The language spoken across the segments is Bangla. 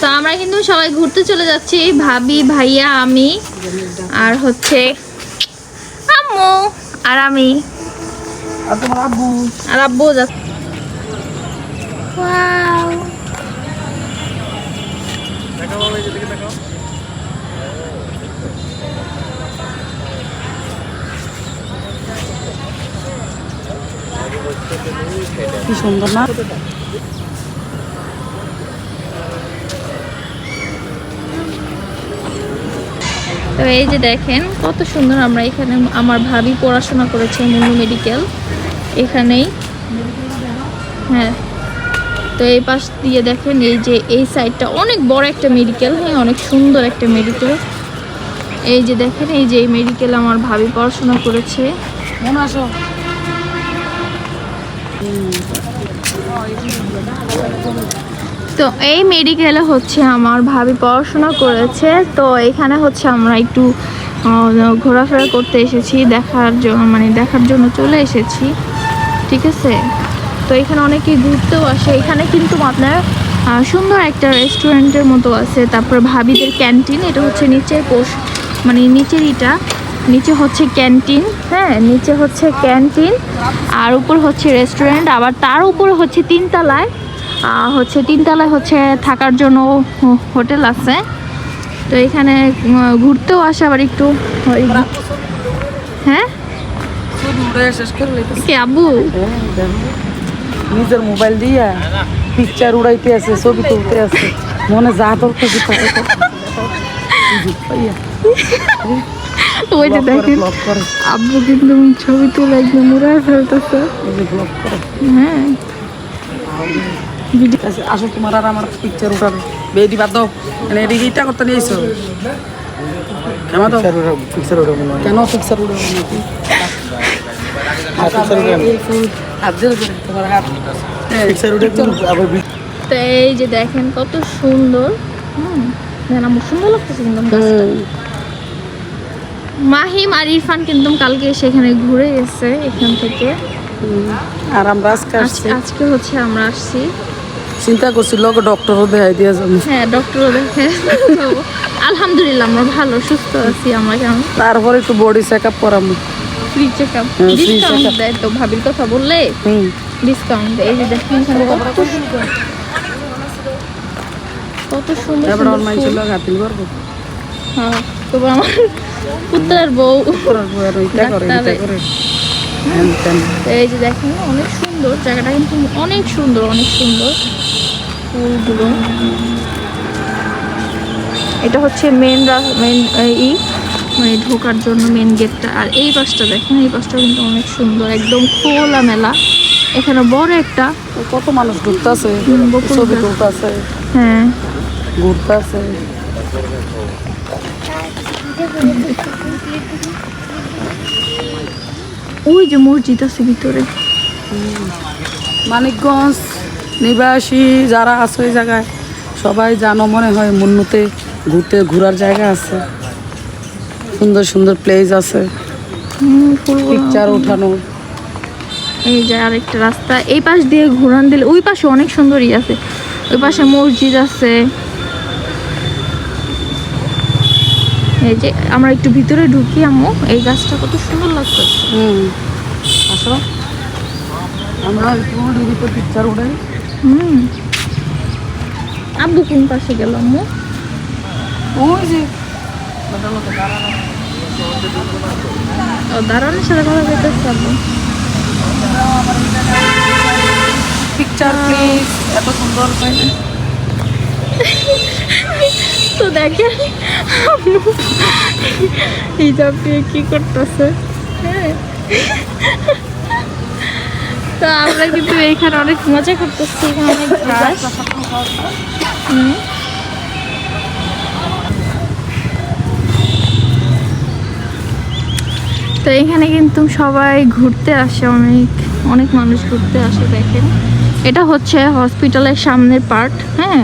তো আমরা কিন্তু সবাই ঘুরতে চলে যাচ্ছি ভাবি ভাইয়া আমি আর হচ্ছে আম্মু আর আমি। আর আব্বু? যাচ্ছে। কি সুন্দর না? তো এই যে দেখেন, কত সুন্দর আমরা এখানে আমার ভাবি পড়াশোনা করেছে মুনু মেডিকেল। এখানেই। হ্যাঁ। তো এই পাশ দিয়ে দেখেন, এই যে এই সাইডটা অনেক বড় একটা মেডিকেল হ্যাঁ অনেক সুন্দর একটা মেডিকেল। এই যে দেখেন, এই যে এই মেডিকেল আমার ভাবি পড়াশোনা করেছে। মনে তো এই মেডিকেলে হচ্ছে আমার ভাবি পড়াশোনা করেছে, তো এখানে হচ্ছে আমরা একটু ঘোরাফেরা করতে এসেছি, দেখার জন্য মানে দেখার জন্য চলে এসেছি, ঠিক আছে? তো এখানে অনেকেই ঘুরতেও আসে, এখানে কিন্তু আপনার সুন্দর একটা রেস্টুরেন্টের মতো আছে, তারপরে ভাবিদের ক্যান্টিন, এটা হচ্ছে নিচের পোষ মানে নিচের ইটা, নিচে হচ্ছে ক্যান্টিন হ্যাঁ নিচে হচ্ছে ক্যান্টিন, আর উপর হচ্ছে রেস্টুরেন্ট, আবার তার উপরে হচ্ছে তিনতলায় হচ্ছে তিনতলায় হচ্ছে থাকার জন্য হোটেল আছে। তো এখানে ঘুরতেও আসে আবার একটু। হ্যাঁ? কে নিজের মোবাইল দিয়া পিকচার উড়াইতে আছে ছবি তুলতে আছে। মনে যা। ওই দেখেন আব্বু কিন্তু ছবি তুলে একদম উড়ায় ফেলতেছে। হ্যাঁ। আসো তোমার আর আমার পিকচার উঠাবে। বেডি বাদ দাও। মানে এদিকে ইটা করতে নিয়েছো দাও। কেন পিকচার উঠাবো নাকি? এই তো যে দেখেন কত সুন্দর। হুম সুন্দর লাগতেছে কিন্তু মাহিম আর ইরফান কিন্তু কালকে সেখানে ঘুরে গেছে এখান থেকে। আর আমরা আজকে আসছি। আজকে হচ্ছে আমরা আসছি। চিন্তা করছি লোক ডক্টরও দেখাই দিয়ে যাব। হ্যাঁ ডক্টর দেখে আলহামদুলিল্লাহ আমরা ভালো সুস্থ আছি আমরা কেমন? তারপরে একটু বডি চেক আপ করাবো ফ্রি চেক আপ ডিসকাউন্ট দেয় তো ভাবির কথা বললে? ডিসকাউন্ট এই যে দেখেন কত সুন্দর এবার করব। হ্যাঁ তবে আমার পুত্রের বউ। করার পর আর ইটা করে করে। তো এই যে দেখেন অনেক সুন্দর। জায়গাটা কিন্তু অনেক সুন্দর অনেক সুন্দর। ফুলগুলো। এটা হচ্ছে মেন মেন ই মানে ঢোকার জন্য মেন গেটটা আর এই পাশটা দেখেন এই পাশটা কিন্তু অনেক সুন্দর একদম খোলা মেলা এখানে বড় একটা কত মানুষ ঘুরতেছে। হুম, ছবি তুলতেছে। হ্যাঁ। ঘুরতেছে। ওই যে মসজিদ আছে ভিতরে। মানিকগঞ্জ নিবাসী যারা আছে ওই জায়গায় সবাই জানো মনে হয় মুন্নুতে ঘুরতে ঘোরার জায়গা আছে। সুন্দর সুন্দর প্লেস আছে। পিকচার ওঠানো এই যে আরেকটা রাস্তা এই পাশ দিয়ে ঘুরান দিলে ওই পাশে অনেক সুন্দরই আছে। ওই পাশে মসজিদ আছে। এই যে আমরা একটু ভিতরে ঢুকি আমু এই গাছটা কত সুন্দর লাগছে। হুম আসো। আমরা একটু পিকচার উঠাই হুম। আব্বু কোন পাশে গেল আম্মু? ওই যে। ও দাঁড়ানোর সাথে কথা বলতেছে আব্বু পিকচার প্লিজ এত সুন্দর। তো আম্মু হিজাব দিয়ে কি করতেছে? হ্যাঁ। তো আমরা কিন্তু এখানে অনেক মজা করতেছি তো এখানে কিন্তু সবাই ঘুরতে আসে, অনেক অনেক মানুষ ঘুরতে আসে, দেখেন। এটা হচ্ছে হসপিটালের সামনের পার্ট হ্যাঁ?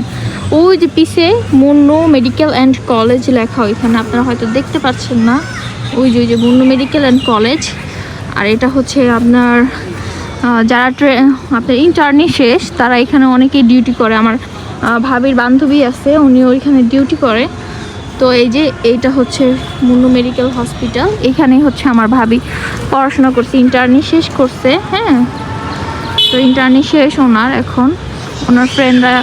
ওই যে পিছে মুন্নু মেডিকেল অ্যান্ড কলেজ লেখা ওইখানে, আপনারা হয়তো দেখতে পাচ্ছেন না। ওই যে ওই যে মুন্নু মেডিকেল অ্যান্ড কলেজ আর এটা হচ্ছে আপনার যারা ট্রে আপনার ইন্টার্নি শেষ, তারা এখানে অনেকেই ডিউটি করে। আমার ভাবির বান্ধবী আছে উনি ওইখানে ডিউটি করে। তো এই যে, এইটা হচ্ছে মুন্নু মেডিকেল হসপিটাল এখানেই হচ্ছে আমার ভাবি পড়াশোনা করছে ইন্টার্নি শেষ করছে হ্যাঁ। তো ইন্টার্নি শেষ ওনার এখন। ওনার ফ্রেন্ডরা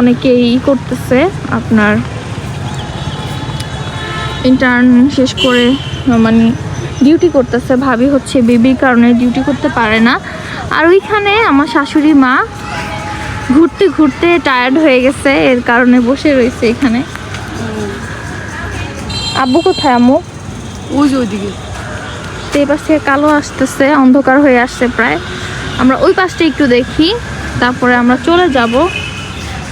অনেকেই ই করতেছে আপনার ইন্টার্ন শেষ করে মানে ডিউটি করতেছে। ভাবি হচ্ছে বেবির কারণে ডিউটি করতে পারে না। আর ওইখানে আমার শাশুড়ি মা ঘুরতে ঘুরতে টায়ার্ড হয়ে গেছে এর কারণে বসে রয়েছে এখানে। আব্বু কোথায় আম্মু? ওই যে ওইদিকে। তো এই পাশ থেকে কালো আসতেছে অন্ধকার হয়ে আসছে প্রায়। আমরা ওই পাশটা একটু দেখি তারপরে আমরা চলে যাব।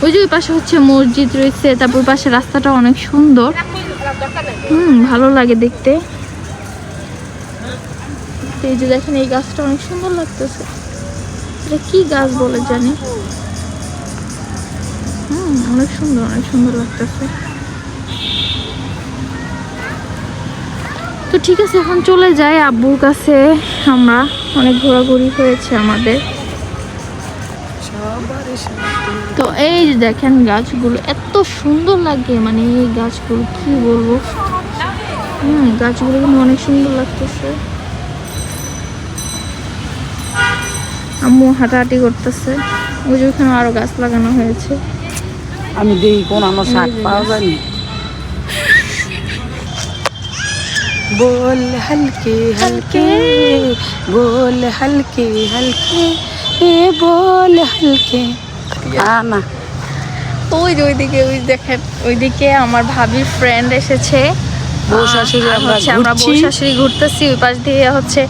ওই যে ওই পাশে হচ্ছে মসজিদ রয়েছে, তারপর পাশে রাস্তাটা অনেক সুন্দর। হুম, ভালো লাগে দেখতে। এই যে দেখেন, এই গাছটা অনেক সুন্দর লাগতেছে। এটা কি গাছ বলে জানি? হুম, অনেক সুন্দর অনেক সুন্দর লাগতেছে। তো ঠিক আছে, এখন চলে যাই আব্বুর কাছে। আমরা অনেক ঘোরাঘুরি হয়েছে আমাদের। তো এই যে দেখেন গাছগুলো এত সুন্দর লাগে মানে এই গাছগুলো কি বলবো হুম গাছগুলো কিন্তু অনেক সুন্দর লাগতেছে আম্মু হাঁটাহাঁটি করতেছে ওই যে ওখানে আরো গাছ লাগানো হয়েছে আমি দেখি কোন আমার শাক পাওয়া যায়নি बोल हल्के हल्के बोल हल्के हल्के ए बोल हल्के না। ওই যে ওইদিকে ওই দেখেন ওইদিকে আমার ভাবির ফ্রেন্ড এসেছে। বউ শাশুড়ি হচ্ছে আমরা বউ শাশুড়ি ঘুরতেছি ওই পাশ দিয়ে হচ্ছে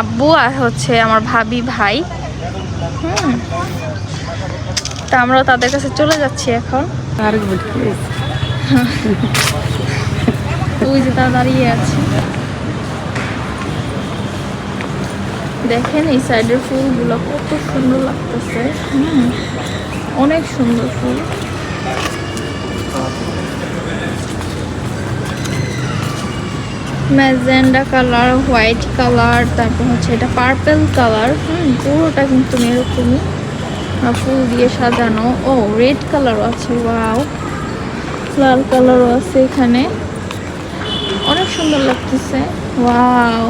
আব্বু আর হচ্ছে আমার ভাবি ভাই। হুম। তা আমরাও তাদের কাছে চলে যাচ্ছি এখন। আর ওই যে তারা দাঁড়িয়ে আছে। দেখেন এই সাইডের ফুলগুলো কত সুন্দর লাগতেছে। অনেক সুন্দর ফুল। ম্যাজেন্ডা কালার, হোয়াইট কালার, তারপর হচ্ছে এটা পার্পেল কালার। হুম, পুরোটা কিন্তু এরকমই। ফুল দিয়ে সাজানো। ও, রেড কালারও আছে, ওয়াও। লাল কালারও আছে এখানে। অনেক সুন্দর লাগতেছে। ওয়াও।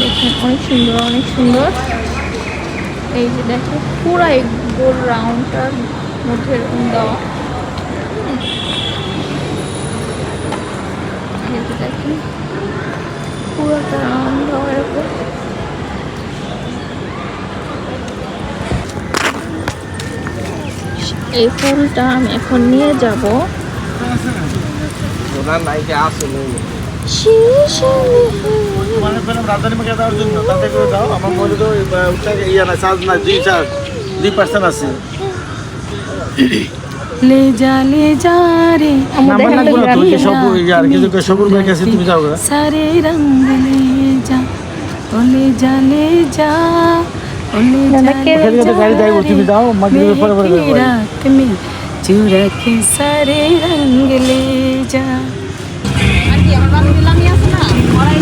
দেখেন অনেক সুন্দর অনেক সুন্দর। এই যে দেখো পুরো এই গোল রাউন্ডটার মধ্যে এরকম দেওয়া দেখেন পুরোটা রাউন্ড দেওয়া এরকম। এই ফুলটা আমি এখন নিয়ে যাব। আসলে মানে পেলাম রাজধানী মেঘে দেওয়ার জন্য তাতে করে দাও আমার মনে তো ইয়ে না চার্জ না দুই চার্জ দুই পার্সেন্ট আছে। লে যা লে যা রে আমার না বলো তুই সব ইয়ার কিন্তু সবুর ভাই কাছে তুমি যাও সারে রঙ লে যা ওলে যা লে যা চুরাকে সারে রঙ লে যা। আর কি আমার বান্ধবী লামি আছে না? ওরাই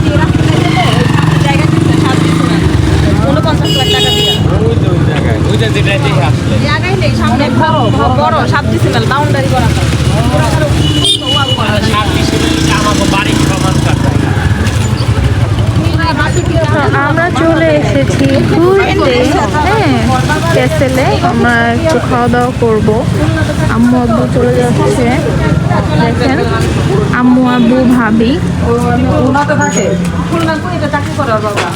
আমরা চলে এসেছি হ্যাঁ, আমরা একটু খাওয়া দাওয়া করব। আম্মু আব্বু চলে যাচ্ছে। দেখেন, আম্মু আব্বু, ভাবি। খুলনা করে চাকরি করার বাবা।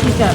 টিচার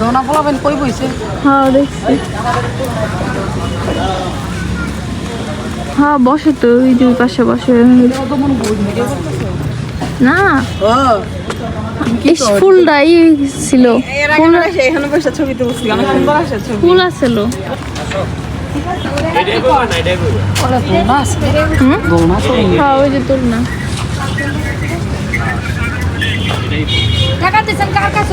দোনা পোলাবেন কই বইছে? হ্যাঁ দেখছি। হ্যাঁ বসে তো ওই দুই পাশে বসে। না ও ফুলটাই ছিল। ফুল এখানে বসে ছবি তুলছি অনেক সুন্দর আসে ছবি। ফুল আছিল এটাই করবা না এটাই করবা ওরা দোলনা আছে। হুম? দোলনা তো হ্যাঁ ওই যে তোর না টাকা দিচ্ছেন কার কাছে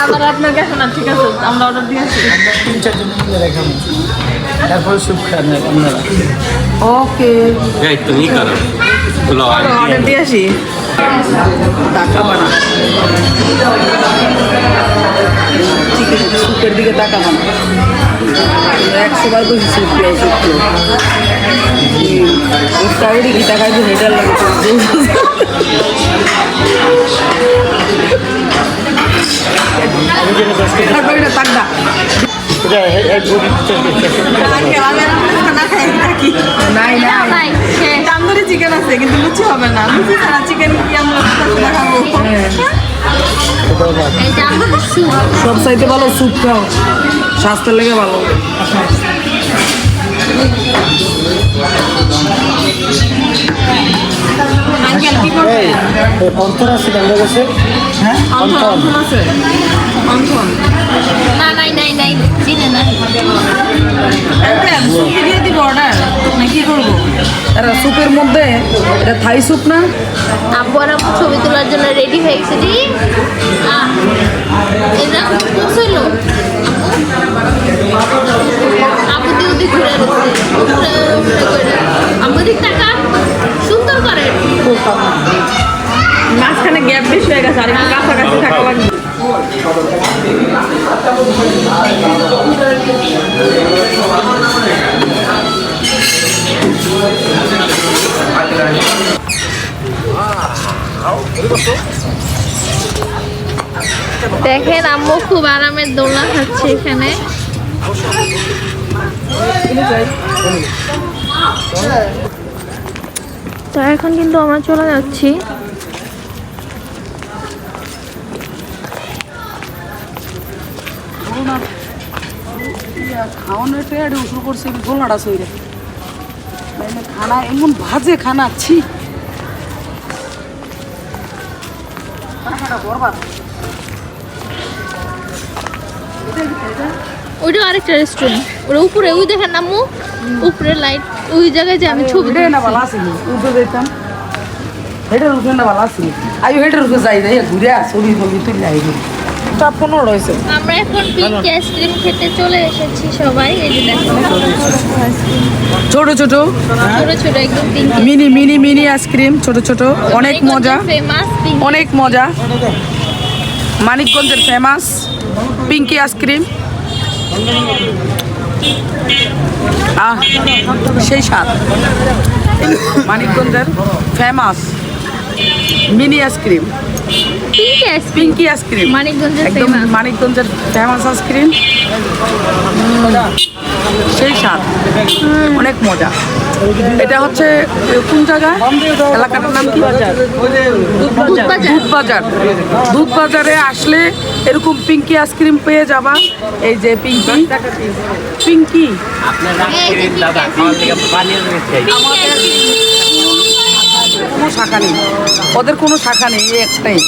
আবার আপনার কাছে না ঠিক আছে? আমরা অর্ডার দিয়েছি। তিন চারজন মিলে দেখাবো তারপরে সুপ খান আপনারা ওকে এই তুমি করো লো অর্ডার দিয়ে আসি টাকা বানা চিকেন স্যুপের দিকে টাকা বানা একশো বার বেশি স্যুপ পেয়ে স্যুপ পেয়ে কি টাকা দিয়ে হেটার লাগে নাই নাই। তান্দুরি চিকেন আছে কিন্তু লুচি হবে না। লুচি ছাড়া চিকেন কি আমরা সব ভালো স্যুপ খাও। স্বাস্থ্যের লেগে ভালো। অন্তর আছে হ্যাঁ? অন্তর আছে। অন্থন। না নাই নাই এরা স্যুপের মধ্যে এটা থাই সুপ না? আব্বু আর ছবি তোলার জন্য রেডি হয়ে গেছে জি। এটা খুব আরামের দোলনা খাচ্ছে এখানে। তো এখন কিন্তু আমরা চলে যাচ্ছি। খাওয়ানোর টেয়ারে উশুর করছে গোলাটা সইরে। খানা, এমন ভাজে খানা ওইটা আরেকটা রেস্টুরেন্ট ওটা উপরে ওই দেখেন আম্মু উপরে লাইট ওই জায়গায় যে আমি ছবি ছবিটা না ভালো আসেনি উঠে যেতাম হেটার উঠে না ভালো আসেনি আই হেটার উঠে যাই যাই ঘুরে ছবি ছবি রয়েছে। আমরা এখন পিঙ্ক আইসক্রিম খেতে চলে এসেছি সবাই এই যে দেখো। ছোট ছোট। ছোট ছোট। একদম pink mini mini mini ice cream ছোট ছোট। অনেক মজা। অনেক মজা। মানিকগঞ্জের ফেমাস পিঙ্কি আইসক্রিম আহ সেই স্বাদ। মানিকগঞ্জের famous mini ice cream Pinky ice cream মানিকগঞ্জের একদম ফেমাস মানিকগঞ্জের ফেমাস আইসক্রিম সেই স্বাদ। অনেক মজা। এটা হচ্ছে কোন জায়গায়? এলাকাটার নাম কি? দুধ বাজার দুধ বাজারে আসলে এরকম পিঙ্কি আইসক্রিম পেয়ে যাবা। এই যে পিঙ্কি। পিঙ্কি। কোনো শাখা নেই ওদের কোনো শাখা নেই একটাই।